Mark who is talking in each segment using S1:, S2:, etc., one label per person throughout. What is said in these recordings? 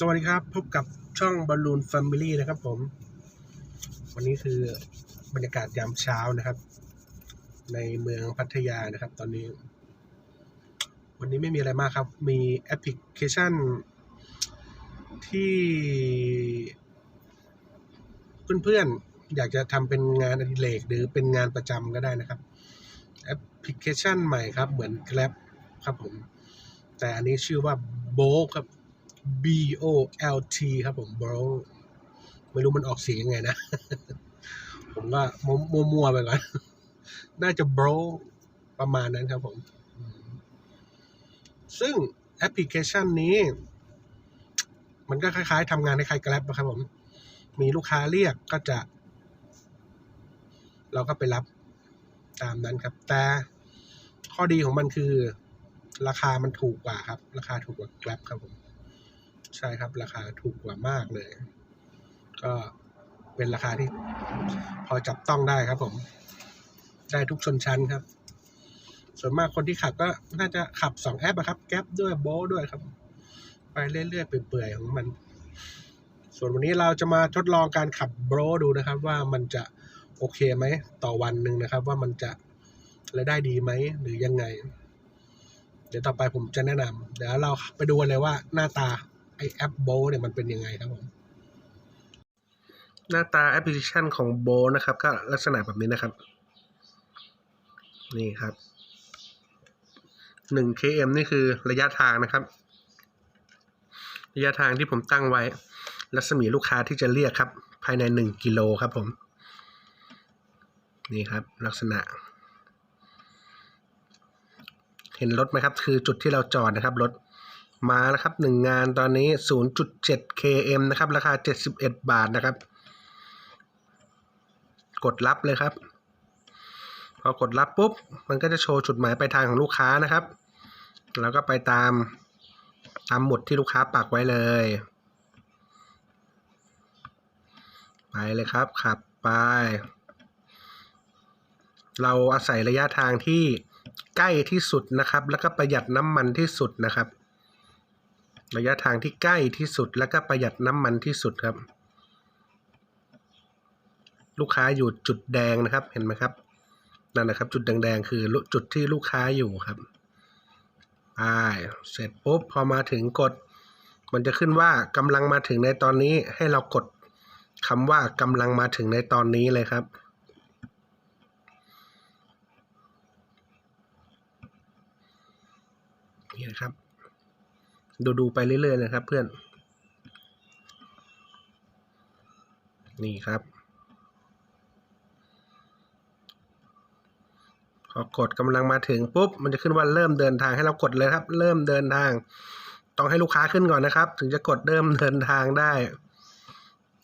S1: สวัสดีครับ พบกับช่องบอลลูนแฟมิลี่นะครับผม วันนี้คือบรรยากาศยามเช้านะครับ ในเมืองพัทยานะครับ ตอนนี้ วันนี้ไม่มีอะไรมากครับ มีแอปพลิเคชัน ที่เพื่อนๆ อยากจะทำเป็นงานอดิเรกหรือเป็นงานประจำก็ได้นะครับแอปพลิเคชันใหม่ครับ เหมือน Grab ครับผม แต่อันนี้ชื่อว่า b o ครับ B O L T ครับผม b o ไม่รู้มันออกเสียงยังไงนะ ผมก็มัวๆไปก่อน น่าจะ bro ประมาณนั้นครับผม ซึ่งแอปพลิเคชันนี้ มันก็คล้ายๆทำงานในคล้ายๆ Grab นะครับผม มีลูกค้าเรียกก็จะ เราก็ไปรับตามนั้นครับ แต่ข้อดีของมันคือ ราคามันถูกกว่าครับ ราคาถูกกว่า Grab ครับผม ใช่ครับ ราคาถูกกว่ามากเลย ก็เป็นราคาที่พอจับต้องได้ครับผม ได้ทุกชนชั้นครับ ส่วนมากคนที่ขับก็น่าจะขับสองแอปอะครับแก๊ปด้วยโบด้วยครับ ไปเรื่อยๆเปื่อยๆของมัน ส่วนวันนี้เราจะมาทดลองการขับโบรดูนะครับ ว่ามันจะโอเคไหม ต่อวันหนึ่งนะครับ ว่ามันจะรายได้ดีไหมหรือยังไง เดี๋ยวต่อไปผมจะแนะนำเดี๋ยวเราไปดูกันเลยว่าหน้าตา ไอแอปโบเนี่ยมันเป็นยังไงครับผมหน้าตาแอปพลิเคชันของโบนะครับ ก็ลักษณะแบบนี้นะครับ นี่ครับ 1 km นี่คือระยะทางนะครับ ระยะทางที่ผมตั้งไว้ รัศมีลูกค้าที่จะเรียกครับ ภายใน 1 กิโลครับผม นี่ครับ ลักษณะ เห็นรถไหมครับ คือจุดที่เราจอดนะครับรถ มาแล้วครับหนึ่งงานตอนนี้ 0.7 km นะครับ ราคา 71 บาทนะครับ กดรับเลยครับ พอกดรับปุ๊บ มันก็จะโชว์จุดหมายปลายทางของลูกค้านะครับ แล้วก็ไปตามตามหมุดที่ลูกค้าปักไว้เลย ไปเลยครับ ขับไป เราอาศัยระยะทางที่ใกล้ที่สุดนะครับ แล้วก็ประหยัดน้ำมันที่สุดนะครับ ระยะทางที่ใกล้ที่สุดแล้วก็ประหยัดน้ำมันที่สุดครับ ลูกค้าอยู่จุดแดงนะครับเห็นไหมครับนั่นนะครับ จุดแดงๆคือจุดที่ลูกค้าอยู่ครับไปเสร็จปุ๊บพอมาถึงกด มันจะขึ้นว่ากำลังมาถึงในตอนนี้ให้เรากดคำว่ากำลังมาถึงในตอนนี้เลยครับนี่นะครับ ดูดูไปเรื่อยๆนะครับเพื่อน นี่ครับพอกดกำลังมาถึงปุ๊บมันจะขึ้นว่าเริ่มเดินทางให้เรากดเลยครับ เริ่มเดินทาง ต้องให้ลูกค้าขึ้นก่อนนะครับ ถึงจะกดเริ่มเดินทางได้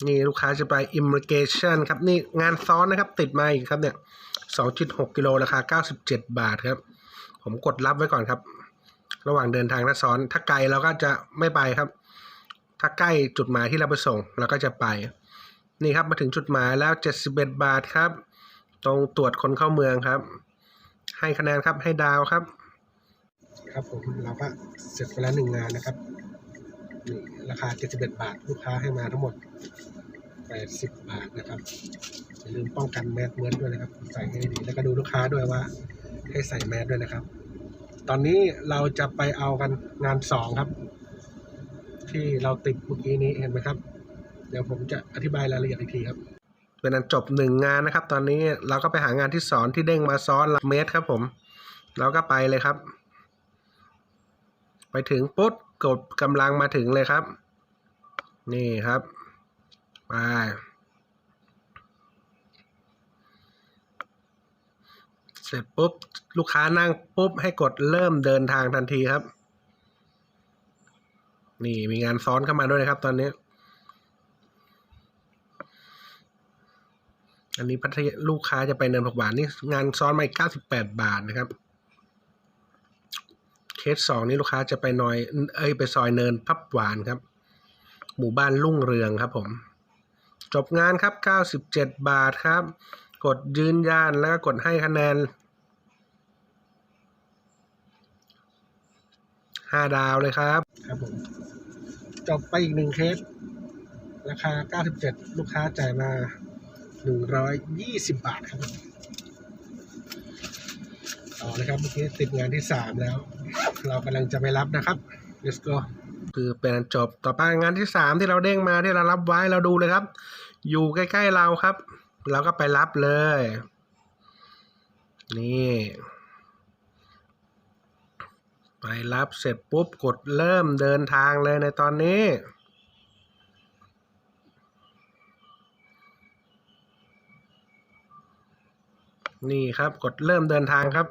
S1: นี่ลูกค้าจะไป immigration ครับนี่งานซ้อนนะครับ ติดมาอีกครับเนี่ย2.6กิโลราคา 97 บาทครับ ผมกดรับไว้ก่อนครับ ระหว่างเดินทางถ้าซ้อน ถ้าไกลเราก็จะไม่ไปครับ ถ้าใกล้จุดหมายที่เราไปส่งเราก็จะไป นี่ครับมาถึงจุดหมายแล้ว 71 บาทครับ ตรงตรวจคนเข้าเมืองครับ ให้คะแนนครับให้ดาวครับ ครับผมเราก็เสร็จไปแล้วหนึ่งงานนะครับนี่ราคา 71 บาท ลูกค้าให้มาทั้งหมด 80 บาทนะครับ อย่าลืมป้องกันแมสเมือนด้วยนะครับ ใส่ให้ดี แล้วก็ดูลูกค้าด้วยว่า ให้ใส่แมสด้วยนะครับ ตอนนี้เราจะไปเอากันงานสองครับ ที่เราติดเมื่อกี้นี้เห็นไหมครับ เดี๋ยวผมจะอธิบายรายละเอียดอีกทีครับเป็นอันจบหนึ่งงานนะครับ ตอนนี้เราก็ไปหางานที่สอนที่เด้งมาซ้อนเมตรครับผมเราก็ไปเลยครับ ไปถึงปุ๊บกดกำลังมาถึงเลยครับ นี่ครับไป เสร็จปุ๊บลูกค้านั่งปุ๊บให้กดเริ่มเดินทางทันทีครับ นี่มีงานซ้อนเข้ามาด้วยนะครับ ตอนนี้ อันนี้พัทยาลูกค้าจะไปเนินผักหวานนี่งานซ้อนมาอีก98บแปดบาทนะครับ เคสสองนี่ลูกค้าจะไปนอย เอ้ยไปซอยเนินพับหวานครับ หมู่บ้านรุ่งเรืองครับผม จบงานครับ97บาทครับ กดยืนยันแล้วก็กดให้คะแนน 5 ดาวเลยครับ ครับผม จบไปอีกหนึ่งเคส ราคา 97 ลูกค้าจ่ายมา 120 บาทครับต่อเลยครับเมื่อกี้ติดงานที่ 3 แล้ว เรากำลังจะไปรับนะครับ let's go คือเป็นอันจบต่อไปงานที่ 3 ที่เราเด้งมาที่เรารับไว้เราดูเลยครับ อยู่ใกล้ ๆ เราครับ เราก็ไปรับเลย นี่ ไปรับเสร็จปุ๊บกดเริ่มเดินทางเลยในตอนนี้นี่ครับกดเริ่มเดินทางครับ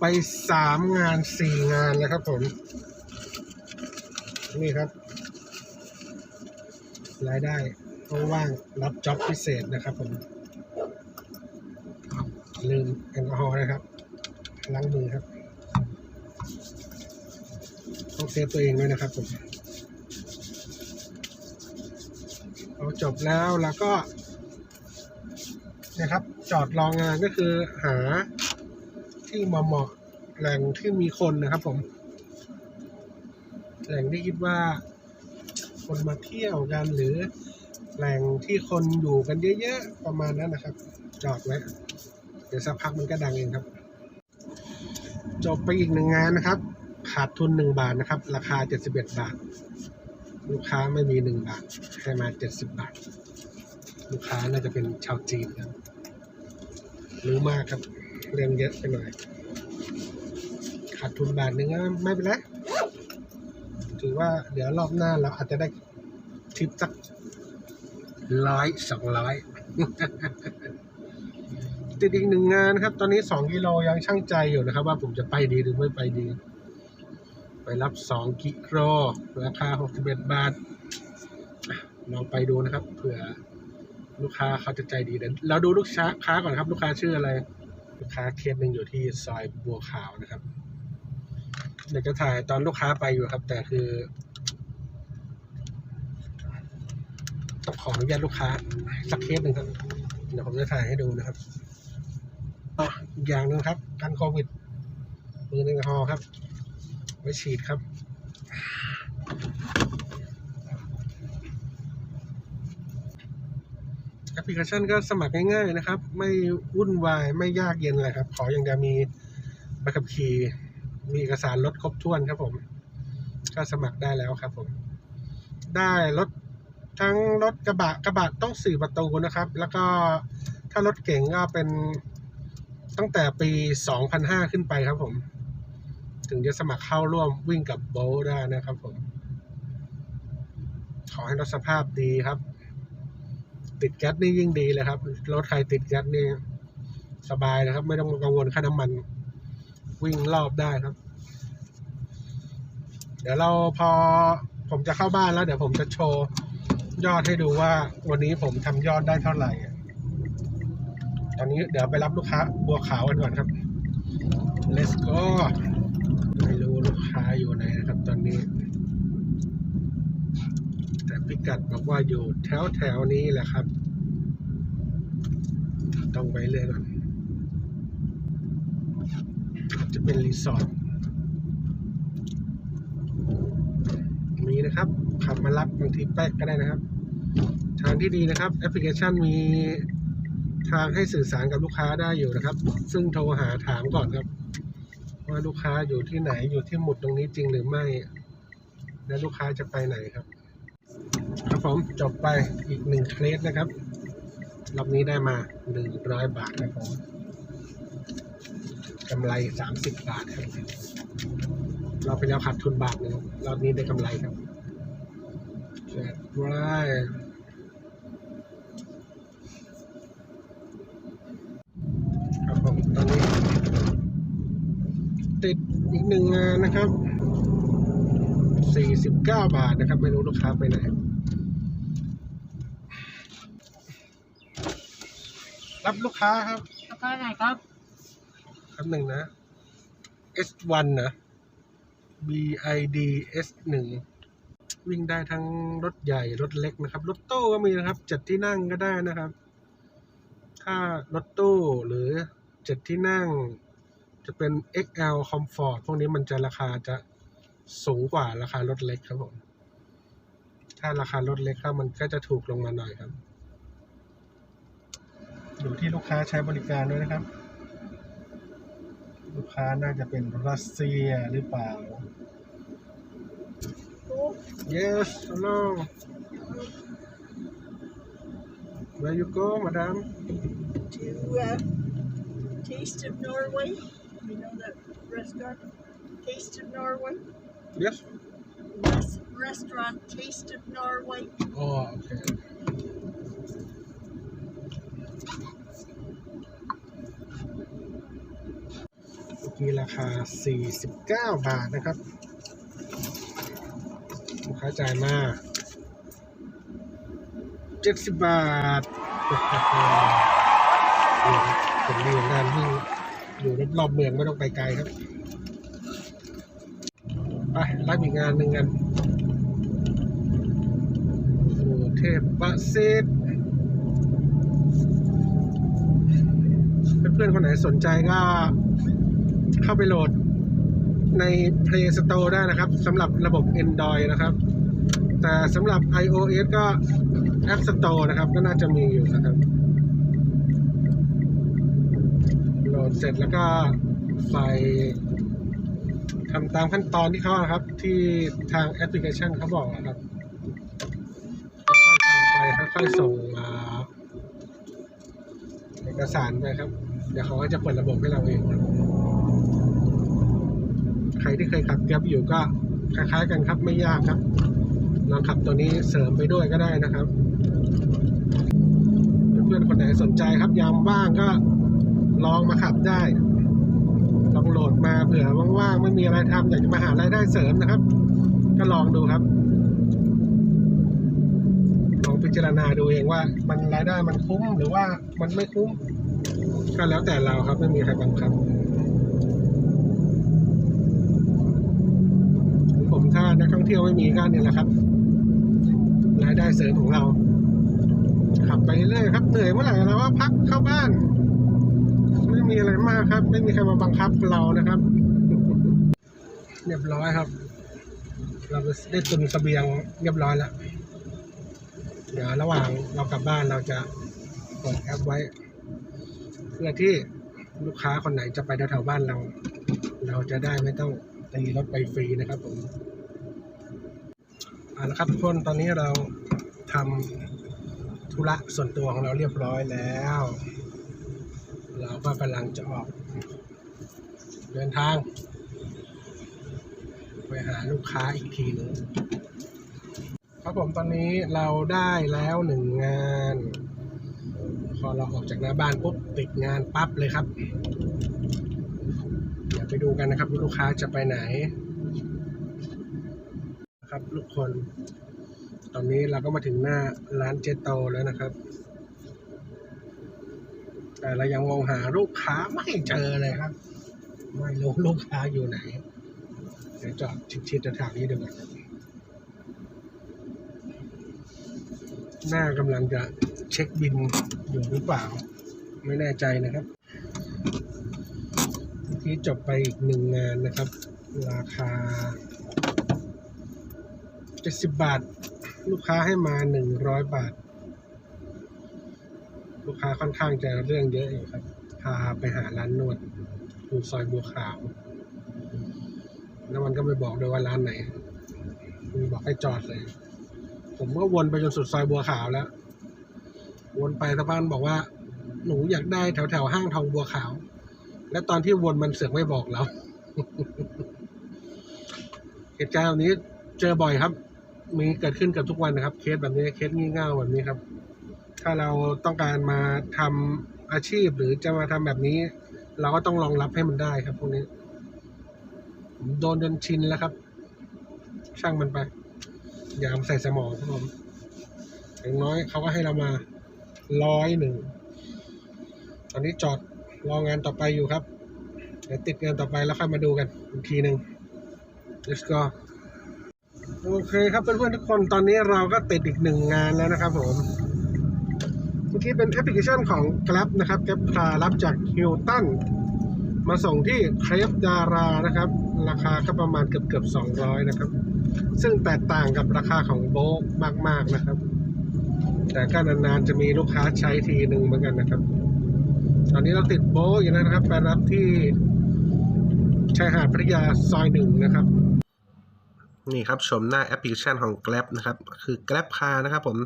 S2: ไป
S1: สามงานสี่งานแล้วครับผม นี่ครับ รายได้ว่างรับจ็อบพิเศษนะครับผม ลืมแอลกอฮอล์นะครับ ล้างมือครับ ต้องเซฟตัวเองด้วยนะครับผมเอาจบแล้วแล้วก็นะครับ จอดรองงานก็คือหา ที่เหมาะๆแหล่งที่มีคนนะครับผม แหล่งที่คิดว่า คนมาเที่ยวกันหรือแหล่งที่คนอยู่กันเยอะๆประมาณนั้นนะครับ จอดไว้ เดี๋ยวสักพักมันก็ดังเองครับ จบไปอีกหนึ่งงานนะครับ ขาดทุนหนึ่งบาทนะครับ ราคาเจ็ดสิบเอ็ดบาท ลูกค้าไม่มีหนึ่งบาทให้มาเจ็ดสิบบาท ลูกค้าน่าจะเป็นชาวจีนครับรู้มากครับ เรื่องเยอะไปหน่อย ขาดทุนบาทหนึ่งก็ไม่เป็นไร ถือว่าเดี๋ยวรอบหน้าเราอาจจะได้ทิปสักร้อยสองร้อยติดอีกหนึ่งงานครับ ตอนนี้สองกิโลยังช่างใจอยู่นะครับ ว่าผมจะไปดีหรือไม่ไปดี ไปรับสองกิโลราคาหกสิบเอ็ดบาทลองไปดูนะครับเผื่อลูกค้าเขาจะใจดีเดี๋ยวเราดูลูกค้าก่อนครับ ลูกค้าชื่ออะไร ลูกค้าเคสหนึ่งอยู่ที่ซอยบัวขาวนะครับเดี๋ยวจะถ่ายตอนลูกค้าไปอยู่ครับ แต่คือต้องขออนุญาตลูกค้า สักเคสหนึ่งครับ เดี๋ยวผมจะถ่ายให้ดูนะครับอะอีกอย่างหนึ่งครับกันโควิดมือแอลกอฮอครับ ไว้ฉีดครับ แอป พลิเคชันก็สมัครง่ายๆนะครับ ไม่วุ่นวายไม่ยากเย็นอะไรครับ ขออย่างเดียวมีใบขับขี่มีเอกสารรถครบถ้วนครับผม ก็สมัครได้แล้วครับ ผม ได้รถทั้งรถกระบะกระบะต้องสี่ประตูนะครับ แล้วก็ถ้ารถเก๋งก็เป็นตั้งแต่ปี2005ขึ้นไปครับผม ถึงจะสมัครเข้าร่วมวิ่งกับโบได้นะครับผม ขอให้รถสภาพดีครับ ติดแก๊สนี่ยิ่งดีเลยครับรถใครติดแก๊สนี่สบายนะครับ ไม่ต้องกังวลค่าน้ำมัน วิ่งรอบได้ครับ เดี๋ยวเราพอผมจะเข้าบ้านแล้ว เดี๋ยวผมจะโชว์ยอดให้ดูว่าวันนี้ผมทำยอดได้เท่าไหร่ตอนนี้เดี๋ยวไปรับลูกค้าบัวขาวกันก่อนครับ let's go ไม่รู้ลูกค้าอยู่ไหน แต่พิ กัดบอกว่าอยู่แถวแถวๆนี้แหละครับ ต้องไปเรื่อยก่อนจะเป็นรีสอร์ทมีนะครับขับมารับบางทีแป๊กก็ได้นะครับ ทางที่ดีนะครับ แอปพลิเคชันมีทางให้สื่อสารกับลูกค้าได้อยู่นะครับ ซึ่งโทรหาถามก่อนครับ ว่าลูกค้าอยู่ที่ไหนอยู่ที่หมุดตรงนี้จริงหรือไม่ และลูกค้าจะไปไหนครับ ครับผมจบไปอีกหนึ่งเคสนะครับรอบนี้ได้มาหนึ่งร้อยบาทครับผมกำไรสามสิบบาทครับเราไปแล้วขาดทุนบาทหนึ่งรอบนี้ได้กำไรครับเจ็ดไร่ครับผมตอนนี้ ติดอีกหนึ่งงานนะครับสี่สิบเก้าบาทนะครับ ไม่รู้ลูกค้าไปไหน รับลูกค้าครับ
S2: ราคาไงครับ
S1: ครับหนึ่งนะ S1 นะ BID S1 วิ่งได้ทั้งรถใหญ่รถเล็กนะครับ รถตู้ก็มีนะครับเจ็ดที่นั่งก็ได้นะครับ ถ้ารถตู้หรือเจ็ดที่นั่ง จะเป็น XL Comfort พวกนี้มันจะราคาจะสูงกว่าราคารถเล็กครับผม ถ้าราคารถเล็กครับมันก็จะถูกลงมาหน่อยครับ อยู่ที่ลูกค้าใช้บริการด้วยนะครับ ลูกค้าน่าจะเป็นรัสเซียหรือเปล่า Yes hello Where you go madam
S3: to uh, Taste of Norway. You know that restaurant, Taste of Norway.
S1: Yes
S3: Res- restaurant Taste of Norway.
S1: อ๋อโอเคาคา 49 บาทนะครับ ลูกค้าจ่ายมา 70 บาทผมเรียนด้านวิ่งอยู่รอบๆเมืองไม่ต้องไปไกลครับ ไปรับอีกงานหนึ่งกันโอ้เทพบะเซตเพื่อนๆคนไหนสนใจก็ เข้าไปโหลดใน Play Store ได้นะครับสำหรับระบบ Android นะครับ แต่สำหรับ iOS ก็ App Store นะครับก็น่าจะมีอยู่นะครับ โหลดเสร็จแล้วก็ใส่ทำตามขั้นตอนที่เขาอะครับ ที่ทางแอปพลิเคชันเขาบอกอะครับค่อยๆทำไปค่อยๆส่งอ่าเอกสารไปครับ เดี๋ยวเขาก็จะเปิดระบบให้เราเองครับ รที่เคยขับแก๊ปอยู่ก็คล้ายๆกันครับไม่ยากครับลองขับตัวนี้เสริมไปด้วยก็ได้นะครับ เพื่อนๆคนไหนสนใจครับยามว่างก็ลองมาขับได้ ลองโหลดมาเผื่อว่างๆไม่มีอะไรทำอยากจะมาหารายได้เสริมนะครับ ก็ลองดูครับลองพิจารณาดูเองว่า มันรายได้มันคุ้มหรือว่ามันไม่คุ้มก็แล้วแต่เราครับไม่มีใครบังคับ นักท่องเที่ยวไม่มีก็เนี่ยแหละครับรายได้เสริมของเรา ขับไปเรื่อยครับเหนื่อยเมื่อไหร่เราก็พักเข้าบ้าน ไม่มีอะไรมากครับ ไม่มีใครมาบังคับเรานะครับเรียบร้อยครับ เราได้ตุนเสบียงเรียบร้อยแล้วเดี๋ยวระหว่างเรากลับบ้านเราจะเปิดแอปไว้ เพื่อที่ลูกค้าคนไหนจะไปแถวๆบ้านเรา เราจะได้ไม่ต้องตีรถไปฟรีนะครับผม เอาละครับทุกคนตอนนี้เราทำธุระส่วนตัวของเราเรียบร้อยแล้ว เราก็กำลังจะออก เดินทาง ไปหาลูกค้าอีกทีหนึงครับผมตอนนี้เราได้แล้วหนึ่งงาน พอเราออกจากหน้าบ้านปุ๊บติดงานปั๊บเลยครับ เดี๋ยวไปดูกันนะครับว่าลูกค้าจะไปไหน ครับทุกคน ตอนนี้เราก็มาถึงหน้าร้านเจโตแล้วนะครับ แต่เรายังมองหาลูกค้าไม่เจอเลยครับ ไม่รู้ลูกค้าอยู่ไหน เดี๋ยวจอดชิดๆแถวนี้ดูก่อนครับหน้ากำลังจะเช็คบินอยู่หรือเปล่า ไม่แน่ใจนะครับเมื่จบไปอีกหนึ่งงานนะครับ ราคา 70 บาท ลูกค้าให้มา 100 บาท ลูกค้าค่อนข้างจะเรื่องเยอะอยู่ครับ พาไปหาร้านนวดอยู่ซอยบัวขาว แล้วมันก็ไม่บอกด้วยว่าร้านไหนมันบอกให้จอดเลย ผมก็วนไปจนสุดซอยบัวขาวแล้ว วนไปสะพานบอกว่า หนูอยากได้แถวแถวห้างทองบัวขาว และตอนที่วนมันเสือกไม่บอกเราเหตุการณ์แบบนี้เจอบ่อยครับ มีเกิดขึ้นกับทุกวันนะครับ เคสแบบนี้เคสงี่เง่าแบบนี้ครับ ถ้าเราต้องการมาทำอาชีพหรือจะมาทำแบบนี้ เราก็ต้องรองรับให้มันได้ครับพวกนี้โดนจนชินแล้วครับ ช่างมันไป อย่าเอาใส่สมองครับผมอย่างน้อยเขาก็ให้เรามาร้อยหนึ่งตอนนี้จอดรองานต่อไปอยู่ครับเดี๋ยวติดงานต่อไปแล้วค่อยมาดูกันอีกทีหนึ่ง let's go โอเคครับเพื่อนๆทุกคนตอนนี้เราก็ติดอีกหนึ่งงานแล้วนะครับผมเมื่อกี้เป็นแอปพลิเคชันของ Grab นะครับ Grab พารับจากฮิลตันมาส่งที่เครปดารานะครับ ราคาก็ประมาณเกือบเกือบ200นะครับ ซึ่งแตกต่างกับราคาของโบกมาก ๆนะครับ แต่ก็นานๆจะมีลูกค้าใช้ทีหนึ่งเหมือนกันนะครับ ตอนนี้เราติดโบกอยู่นะครับ ไปรับที่ชายหาดพัทยาซอยหนึ่งนะครับ นี่ครับชมหน้าแอปพลิเคชันของ Grab นะครับ คือ Grab Car นะครับผม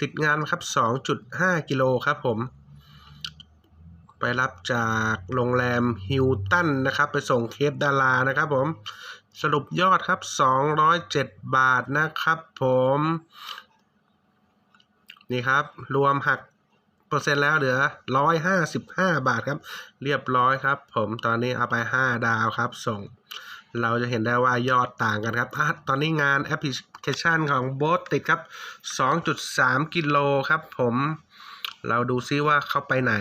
S1: ติดงานครับ 2.5 กิโลครับผม ไปรับจากโรงแรมฮิลตันนะครับ ไปส่งเคปดารานะครับผม สรุปยอดครับ 207 บาทนะครับผม นี่ครับ รวมหักเปอร์เซ็นต์แล้วเหลือ 155 บาทครับ เรียบร้อยครับ ผมตอนนี้เอาไป 5 ดาวครับส่ง เราจะเห็นได้ว่ายอดต่างกันครับ ตอนนี้งานแอปพลิเคชันของโบสติดครับ 2.3 กิโลครับผม เราดูซิว่าเข้าไปไหน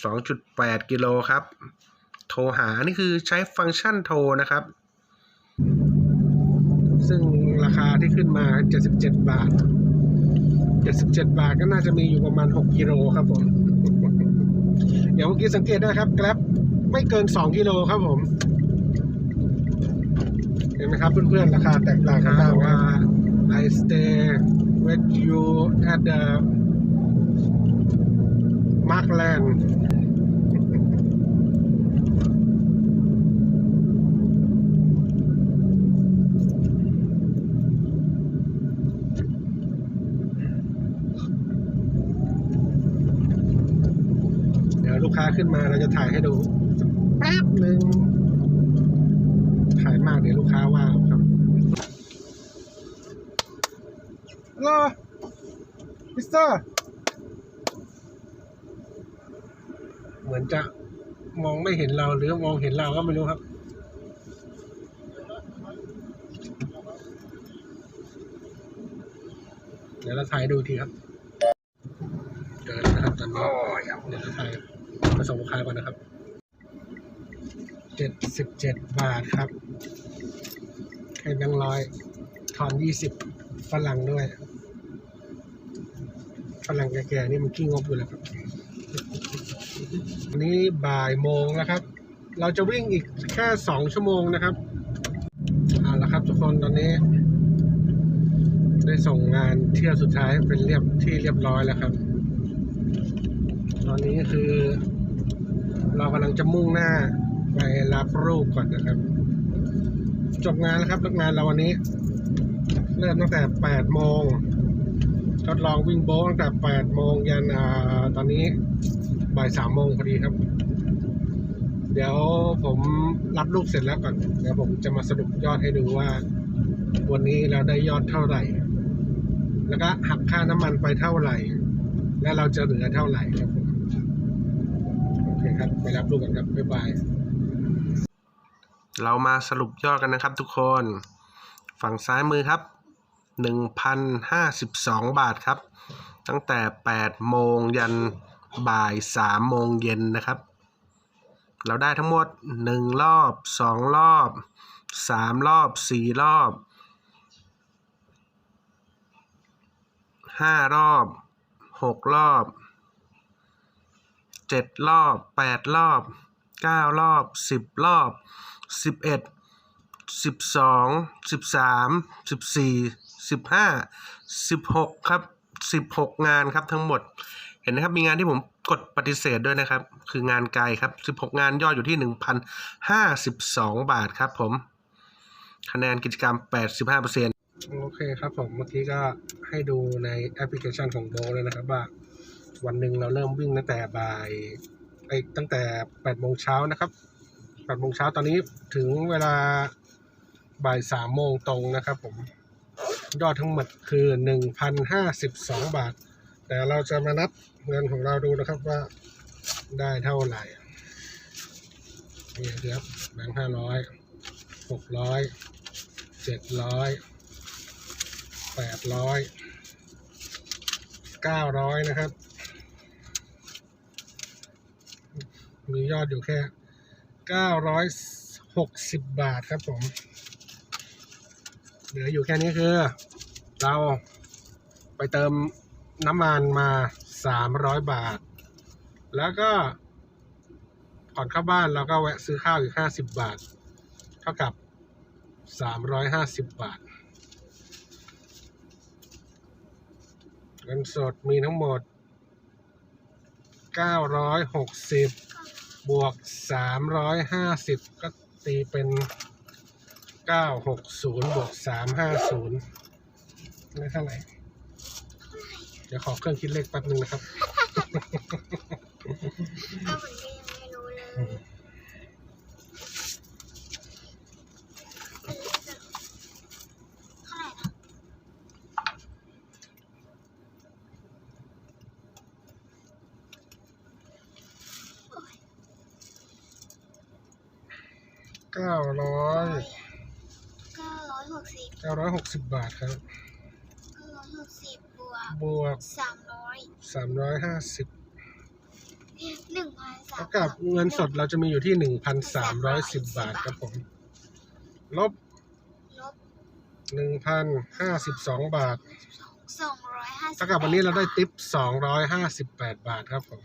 S1: 2.8 กิโลครับ โทรหา นี่คือใช้ฟังก์ชันโทรนะครับ ซึ่งราคาที่ขึ้นมา 77 บาท 77 บาทก็น่าจะมีอยู่ประมาณ 6 กิโลครับผม เดี๋ยวเมื่อกี้สังเกตได้ครับแกร็บ ไม่เกิน 2 กิโลครับผม เห็นไหมครับเพื่อนๆ ราคาแตกต่างกันมากว่า I stay with you at the Markland เดี๋ยวลูกค้าขึ้นมาเราจะถ่ายให้ดูสัก แป๊บหนึ่งถ่ายมากเดี๋ยวลูกค้าว่าเอาครับฮัลโหลมิสเตอร์ เหมือนจะมองไม่เห็นเราหรือมองเห็นเราก็ไม่รู้ครับเดี๋ยวเราถ่ายดูอีกทีครับ เจอแล้วนะครับตอนนี้เดี๋ยวเราถ่ายมาส่งลูกค้าก่อนนะครับเจ็ด สิบเจ็ดบาทครับให้แบงร้อยทอนยี่สิบฝรั่งด้วย ฝรั่งแก่ๆนี่มันขี้งบอยู่แล้วครับวันนี้บ่ายโมงแล้วครับ เราจะวิ่งอีกแค่สองชั่วโมงนะครับเอาละครับทุกคนตอนนี้ ได้ส่งงานเที่ยวสุดท้ายเป็นเรียบที่เรียบร้อยแล้วครับ ตอนนี้คือ เรากำลังจะมุ่งหน้า ไปรับรูปก่อนนะครับ จบงานแล้วครับงานเราวันนี้ เริ่มตั้งแต่8โมงทดลองวิ่งโบ๊ตั้งแต่8โมงยันอ่าตอนนี้บ่าย3โมงพอดีครับ เดี๋ยวผมรับลูกเสร็จแล้วก่อน เดี๋ยวผมจะมาสรุปยอดให้ดูว่า วันนี้เราได้ยอดเท่าไหร่ แล้วก็หักค่าน้ำมันไปเท่าไหร่ และเราจะเหลือเท่าไหร่ครับผมโอเคครับ ไปรับลูกกันครับ บ๊ายบาย เรามาสรุปยอดกันนะครับทุกคน ฝั่งซ้ายมือครับ 1,052 บาทครับ ตั้งแต่ 8 โมงยันบ่าย 3 โมงเย็นนะครับ เราได้ทั้งหมด 1 รอบ 2 รอบ 3 รอบ 4 รอบ 5 รอบ 6 รอบ 7 รอบ 8 รอบ 9 รอบ 10 รอบ 11 12 13 14 15 16 ครับ 16 งานครับทั้งหมด เห็นนะครับมีงานที่ผมกดปฏิเสธด้วยนะครับ คืองานไกลครับ 16 งานยอดอยู่ที่ 1,052 บาทครับผม คะแนนกิจกรรม 85%โอเคครับผมเมื่อกี้ก็ให้ดูในแอปพลิเคชันของโบเลยนะครับว่าวันหนึ่งเราเริ่มวิ่งตั้งแต่บ่าย ไอ้ตั้งแต่8โมงเช้านะครับ8โมงเช้าตอนนี้ถึงเวลาบ่าย3โมงตรงนะครับผมยอดทั้งหมดคือ1,052บาท แต่เราจะมานับเงินของเราดูนะครับว่าได้เท่าไหร่นี่ครับแบงค์ห้าร้อยหกร้อยเจ็ดร้อยแปดร้อยเก้าร้อยนะครับ มียอดอยู่แค่เก้าร้อยหกสิบบาทครับผม เหลืออยู่แค่นี้คือ เราไปเติมน้ำมันมาสามร้อยบาท แล้วก็ก่อนเข้าบ้านเราก็แวะซื้อข้าวอีกห้าสิบบาท เท่ากับสามร้อยห้าสิบบาทเงินสดมีทั้งหมดเก้าร้อยหกสิ บวกสามร้อยห้าสิบก็ตีเป็นเก้าหกศูนย์บวกสามห้าศูนย์ได้เท่าไหร่ เดี๋ยวขอเครื่องคิดเลขแป๊บนึงนะครับ
S4: ก็เหมือนก็ยังไม่รู้เลย เท่าไหร่นะ
S1: เก้าร้อย
S4: เก้าร้อยหกสิบ
S1: เก้าร้อยหก สิบบาทครับ
S4: เก้าร้อยหกสิบบวก
S1: บวก
S4: สามร้อย
S1: สามร้อยห้าสิบ
S4: หนึ่งพันสาม
S1: เท่ากับเงินสดเราจะมีอยู่ที่หนึ่งพันสามร้อยสิบบาทครับผม ลบ
S4: ลบ
S1: หนึ่งพันห้าสิบสองบาท
S4: สองร้อยห้าสิบ
S1: เท่ากับวันนี้เราได้ติปสองร้อยห้าสิบแปดบาทครับผม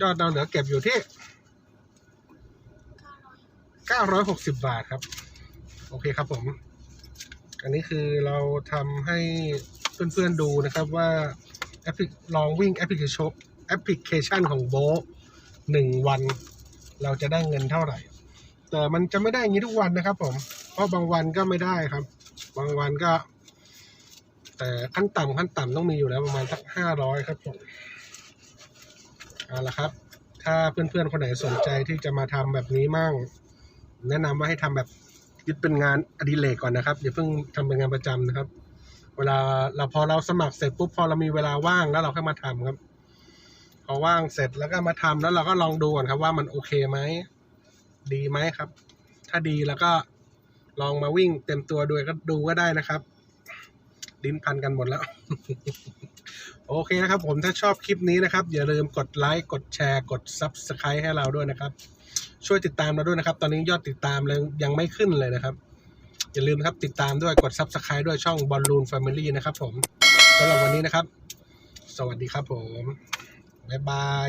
S1: ยอดเราเหลือเก็บอยู่ที่
S4: เก้าร้อย
S1: เก้าร้อยหกสิบบาทครับ โอเคครับผม อันนี้คือเราทำให้เพื่อนๆดูนะครับว่าแอปพลิลองวิ่งแอปพลิเคชันแอปพลิเคชันของโบหนึ่งวัน เราจะได้เงินเท่าไหร่ แต่มันจะไม่ได้อย่างนี้ทุกวันนะครับ ผม เพราะบางวันก็ไม่ได้ครับ บางวันก็ แต่ขั้นต่ำขั้นต่ำต้องมีอยู่แล้วประมาณสักห้าร้อยครับผมเอาละครับ ถ้าเพื่อนๆคนไหนสนใจที่จะมาทำแบบนี้มั่ง แนะนำว่าให้ทำแบบ ยึดเป็นงานอดิเรกก่อนนะครับอย่าเพิ่งทำเป็นงานประจำนะครับ เวลาเราพอเราสมัครเสร็จปุ๊บพอเรามีเวลาว่างแล้วเราค่อยมาทำครับพอว่างเสร็จแล้วก็มาทำแล้วเราก็ลองดูก่อนครับ ว่ามันโอเคไหมดีไหมครับ ถ้าดีแล้วก็ลองมาวิ่งเต็มตัวด้วยก็ดูก็ได้นะครับลิ้นพันกันหมดแล้ว โอเคนะครับผมถ้าชอบคลิปนี้นะครับ อย่าลืมกดไลค์ กดแชร์ กด Subscribe ให้เราด้วยนะครับ ช่วยติดตามเราด้วยนะครับ ตอนนี้ยอดติดตามเลยยังไม่ขึ้นเลยนะครับ อย่าลืมนะครับติดตามด้วยกด Subscribe ด้วยช่องบอลลูนแฟมิลี่นะครับผมสำหรับวันนี้นะครับ สวัสดีครับผม บ๊ายบาย